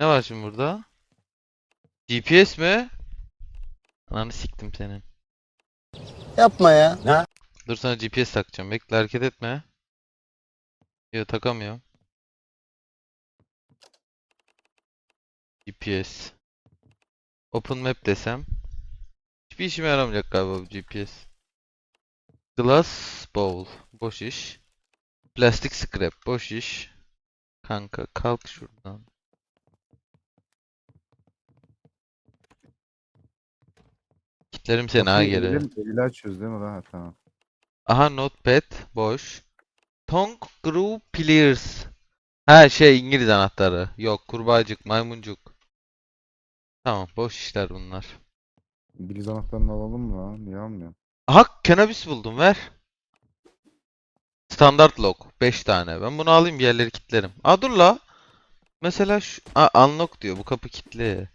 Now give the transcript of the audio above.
Ne var şimdi burada? GPS mi? Ananı siktim senin. Yapma ya. Dur sana GPS takacağım. Bekle hareket etme. Yok takamıyorum. GPS. Open Map desem. Hiçbir işime yaramayacak galiba bu GPS. Glass Bowl. Boş iş. Plastik Scrap. Boş iş. Kanka kalk şuradan. Kitlerim seni ha geri. elim- eliyle açıyoruz değil mi lan? Ha, tamam. Aha notepad boş. Tongue Groove Pliers. Ha şey İngiliz anahtarı. Yok kurbağacık, maymuncuk. Tamam boş işler bunlar. İngiliz anahtarını alalım mı lan? Niye almıyorum? Aha cannabis buldum ver. Standart lock 5 tane. Ben bunu alayım bir yerleri kilitlerim. Aa dur la. Mesela şu Aa, unlock diyor bu kapı kilitli.